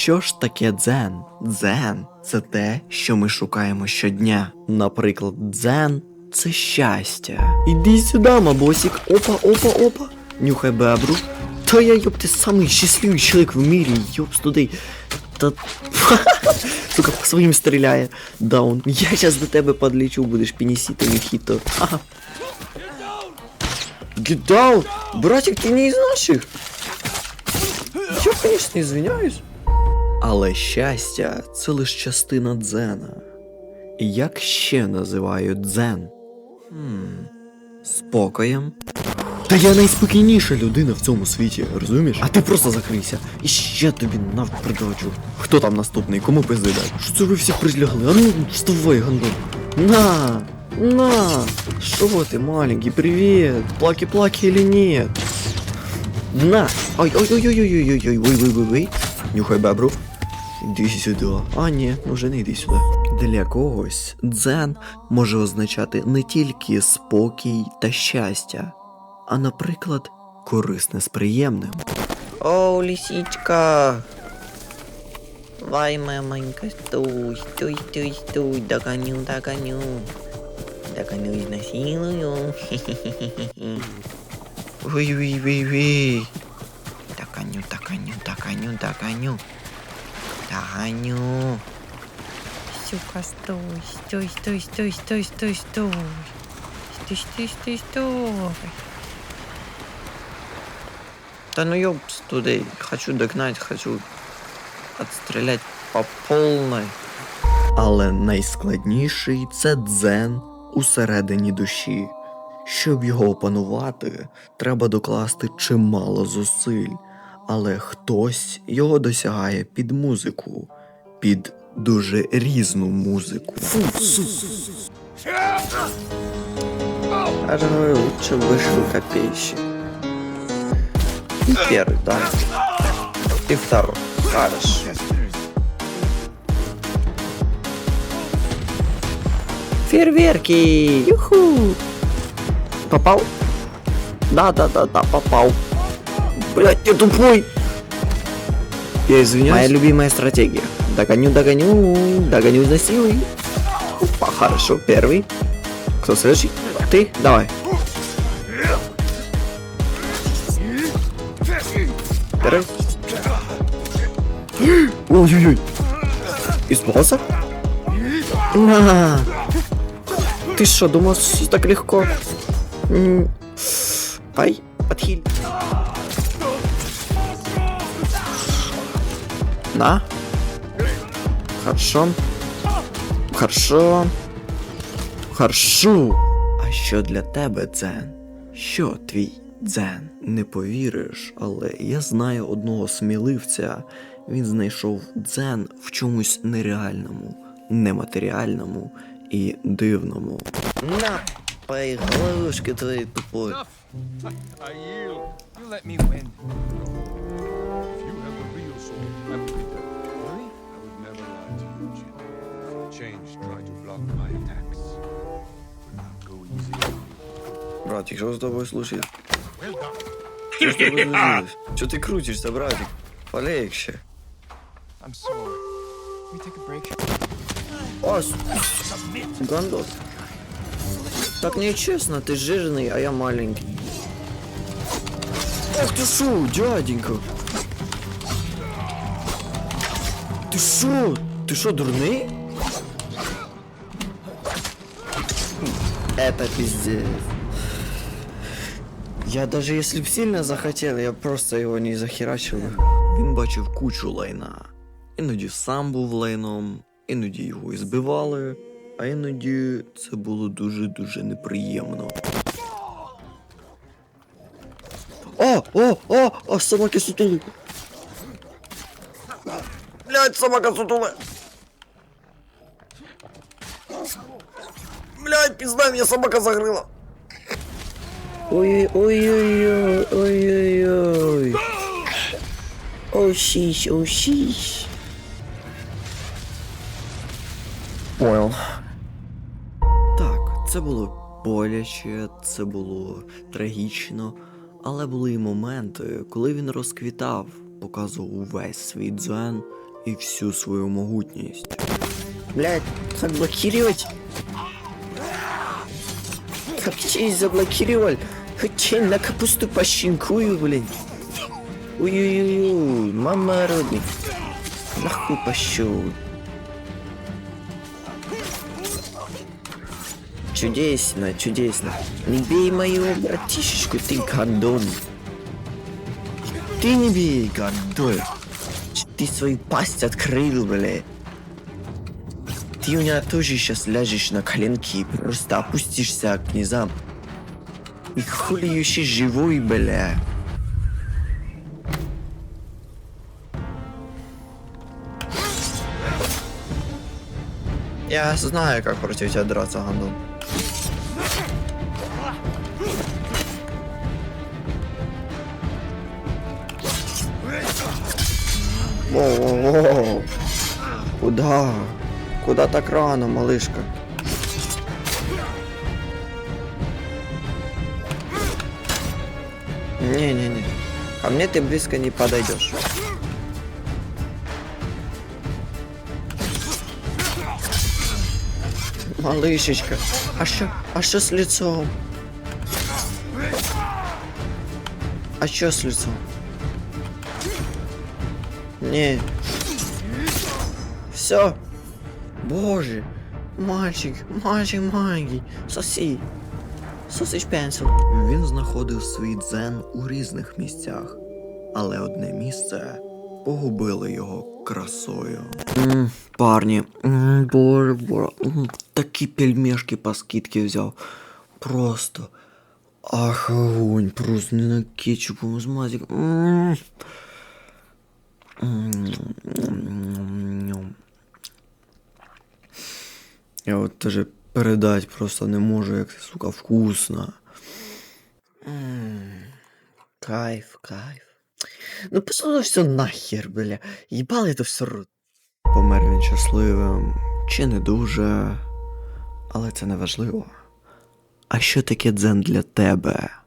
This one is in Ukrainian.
Що ж таке дзен? Дзен це те, що ми шукаємо щодня. Наприклад, дзен це щастя. Іди сюди, мабосік. Опа, опа, опа. Нюхай бебру. Та я йоп, ти самий щасливий чоловік в мірі, йоп туди. Та. Сука, по своїм стріляє. Даун. Я щас до тебе подлічу, будеш пінісіти міхіто. Get down! Братик, ти не із наших. Я, конечно, извиняюсь. Але щастя це лише частина дзена. Як ще називають дзен? Хм, спокоєм. Та я найспокійніша людина в цьому світі, розумієш? А ти просто закрийся. І ще тобі навпродачу. Хто там наступний? Кому пизди дай? Що це ви всі прилягли? А ну, вставай, гандон. На! На! Що ти, маленький, привіт! Плаки-плаки или нет? На! Ой, ой, ой, ой, ой, ой, ой, ой, ой, ой, ой, ой. Нюхай бебру. Іди сюди. А, ні, вже не йди сюди. Для когось дзен може означати не тільки спокій та щастя, а, наприклад, корисне з приємним. О, лисичка! Вай, мамонька, стой, стой, стой, стой, догоню, догоню. Догоню, изнасилую. Ой-ой-ой-ой. Догоню, догоню, догоню, догоню. Догоню. Сука, стой, стой, стой, стой, стой, стой, стой. Стой, стой, стой, стой. Да ну ёпс туда, хочу догнать, хочу отстрелять по полной. Але найскладніший це дзен усередині душі. Щоб його опанувати, треба докласти чимало зусиль, але хтось його досягає під музику, під дуже різну музику. Же говорю, лучше вышел копейщик. И первый, да. И второй. Хорошо. Фейерверки! Юху! Попал? Да, да, да, да, попал. Блять, я тупой! Я извиняюсь. Моя любимая стратегия. Догоню, догоню, догоню за силой. Опа, хорошо, первый. Кто следующий? Ты? Давай. Первый. Ой-ой-ой. Испугался? На. Ты что, думал, так легко? Ай, подхиль. На. Хорошо. Хорошо. Хорошо. А що для тебе дзен? Що твій дзен? Не повіриш, але я знаю одного сміливця. Він знайшов дзен в чомусь нереальному, нематеріальному і дивному. На, по головушке твоей тупой. Братик, що з тобою случилось? Що з тобою случилось? Що ти крутишся, братик? Полегче. Ось, гандос. Так нечестно, ты жирный, а я маленький. Ох ти шо, дяденька? Ти шо? Ти шо, дурний? Это пиздец. Я даже если б сильно захотел, я просто его не захерачил бы. Він бачив кучу лайна. Іноді сам був лайном, іноді його і збивали, а іноді це було дуже-дуже неприємно. О, о, о, о, собаки сутули. Блять, собака сутула. Блять, пизда, меня собака закрыла. Ой-ой-ой-ой, ой-ой-ой. О, щищ, о, щищ. Понял. Так, це було боляче, це було трагічно, але були й моменти, коли він розквітав, показував увесь свій дзен і всю свою могутність. Блядь, как честь заблокировал? Хоть на капусту пощинкую, блин. Ой-ой-ой, мама родный. Нахуй пошел. Чудесно, чудесно. Не бей моего братишечку, ты гандон. Ты не бей, гандон. Ты свою пасть открыл, блядь. Меня тоже сейчас ляжешь на коленки и просто опустишься к низам. И хули еще живой, бля. Я знаю, как против тебя драться, Гандон. Воу-воу-воу. Куда? Куда так рано, малышка? Не-не-не. Ко мне ты близко не подойдешь. Малышечка, а що, а що з лицом? А що з лицом? Не. Все. Боже. Мальчик, мальчик маленький. Соси. Сосиш пенсил. Він знаходив свій дзен у різних місцях, але одне місце погубило його красою. М, парні, м, боже, боже, м, такі пельмешки по скидці взяв. Просто. Ах, огонь, просто не на кетчупом з мазик. М. М, Я от теж передать просто не можу, як це, сука, вкусно. Кайф, кайф. Ну пошlo все нахер, бля. Їбали то все рот. Помер він щасливим, чи не дуже, але це не важливо. А що таке дзен для тебе?